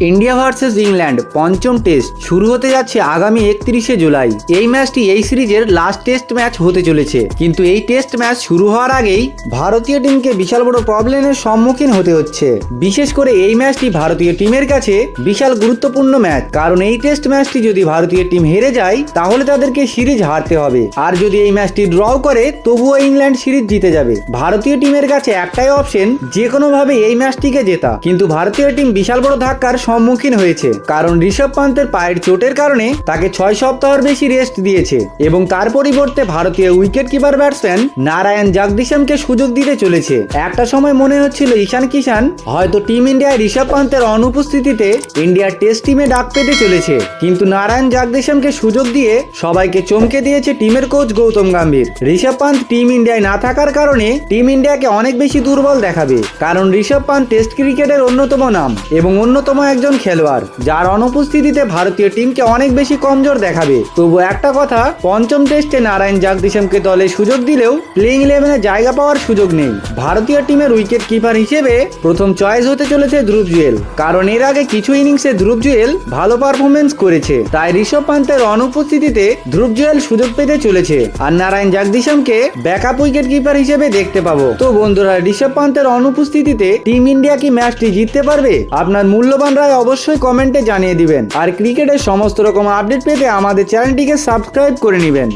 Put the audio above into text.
India versus England পঞ্চম test শুরু হতে যাচ্ছে আগামী একত্রিশে জুলাই। এই ম্যাচটি এই সিরিজের লাস্ট টেস্ট ম্যাচ হতে চলেছে। কিন্তু এই টেস্ট ম্যাচ শুরু হওয়ার আগেই ভারতীয় টিমকে বিশাল বড় প্রবলেমের সম্মুখীন হতে হচ্ছে। বিশেষ করে এই ম্যাচটি ভারতীয় টিমের কাছে বিশাল গুরুত্বপূর্ণ ম্যাচ কারণ এই টেস্ট ম্যাচটি যদি ভারতীয় টিম হেরে যায়, তাহলে তাদেরকে সিরিজ হারতে হবে। আর যদি এই ম্যাচটি ড্র করে, তবুও ইংল্যান্ড সিরিজ জিতে যাবে। ভারতীয় টিমের কাছে একটাই অপশন যে কোনোভাবে এই ম্যাচটিকে জেতা। কিন্তু ভারতীয় টিম বিশাল বড় ধাক্কার সম্মুখীন হয়েছে। কারণ ঋষভ পান্তের পায়ের চোটের কারণে তাকে ছয় সপ্তাহের বেশি রেস্ট দিয়েছে এবং তার পরিবর্তে ভারতীয় উইকেট কিপার ব্যাটসম্যান নারায়ণ জাগদিশামকে সুযোগ দিতে চলেছে। একটা সময় মনে হচ্ছিল, ঈশান কিষান হয়তো টিম ইন্ডিয়ায় ঋষভ পান্তের অনুপস্থিতিতে ইন্ডিয়ার টেস্ট টিমে ডাক পেতে চলেছে। কিন্তু নারায়ণ জাগদিশামকে সুযোগ দিয়ে সবাইকে চমকে দিয়েছে টিমের কোচ গৌতম গম্ভীর। ঋষভ পান্ত টিম ইন্ডিয়ায় না থাকার কারণে টিম ইন্ডিয়াকে অনেক বেশি দুর্বল দেখাবে। কারণ ঋষভ পান্ত টেস্ট ক্রিকেটের অন্যতম নাম এবং অন্যতম একজন খেলোয়াড়, যার অনুপস্থিতিতে ভারতীয় টিমকে অনেক বেশি কমজোর দেখাবে। তবু একটা কথা, পঞ্চম টেস্টে নারায়ণ জাগদিশামকে দলে সুযোগ দিলেও প্লেইং ইলেভেনে জায়গা পাওয়ার সুযোগ নেই। ভারতীয় টিমের উইকেট কিপার হিসেবে প্রথম চয়েস হতে চলেছে ধ্রুব জুয়েল। কারণ এর আগে কিছু ইনিংসে ধ্রুব জুয়েল ভালো পারফরমেন্স করেছে। তাই ঋষভ পান্তের অনুপস্থিতিতে ধ্রুব জুয়েল সুযোগ পেতে চলেছে। আর নারায়ণ জাগদিশামকে ব্যাকআপ উইকেট কিপার হিসেবে দেখতে পাবো। তো বন্ধুরা, ঋষভ পান্তের অনুপস্থিতিতে টিম ইন্ডিয়া কি ম্যাচটি জিততে পারবে? আপনার মূল্যবান রায় অবশ্যই কমেন্টে জানিয়ে দিবেন। আর ক্রিকেটের সমস্ত রকম আপডেট পেতে আমাদের চ্যানেলটিকে সাবস্ক্রাইব করে নেবেন।